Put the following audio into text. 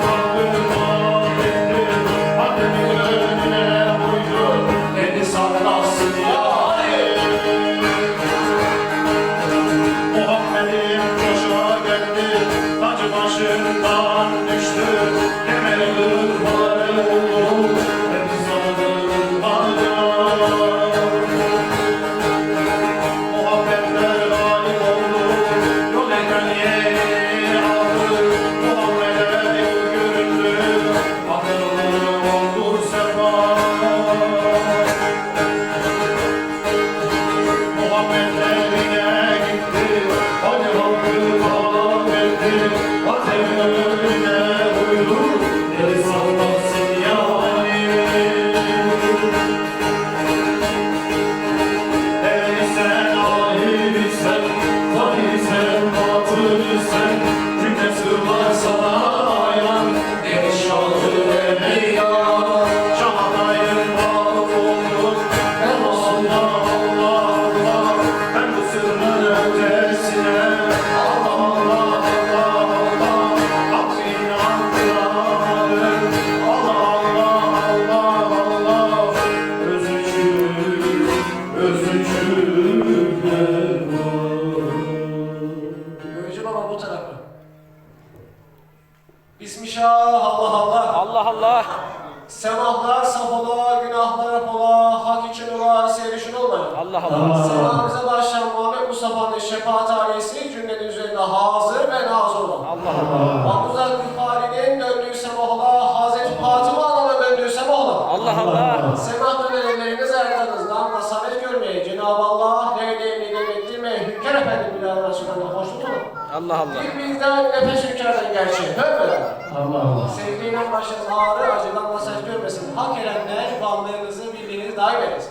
the geldi Azem tarafı. Bismillah Allah Allah. Allah Allah. Semahlar saf ola, günahlar af ola, hak için ola, seyrişin olmayın. Allah Allah. Semahımıza başlayan Muhammed Mustafa'nın şefaat ailesi cümlenin üzerinde hazır ve nazır olan. Allah Allah. Mahmuzlar Gıfari'nin döndüğü semah ola, Hazreti Fatıma Hanım'ın döndüğü semah ola. Allah Allah. Semah dönemleriniz ayaklarınızdan masamet görmeye Cenab-ı Allah demektirmeye Hünkar Efendi Bilal Resulü'ne hoşnut olun. Allah Allah. Bir bizden nefes hünkârdan gerçeği. Hep Allah Allah Sevdiğinden başınız ağrı, acıdan masaj görmesin. Hak erenler varlığınızı, bildiğinizi daim eylesin.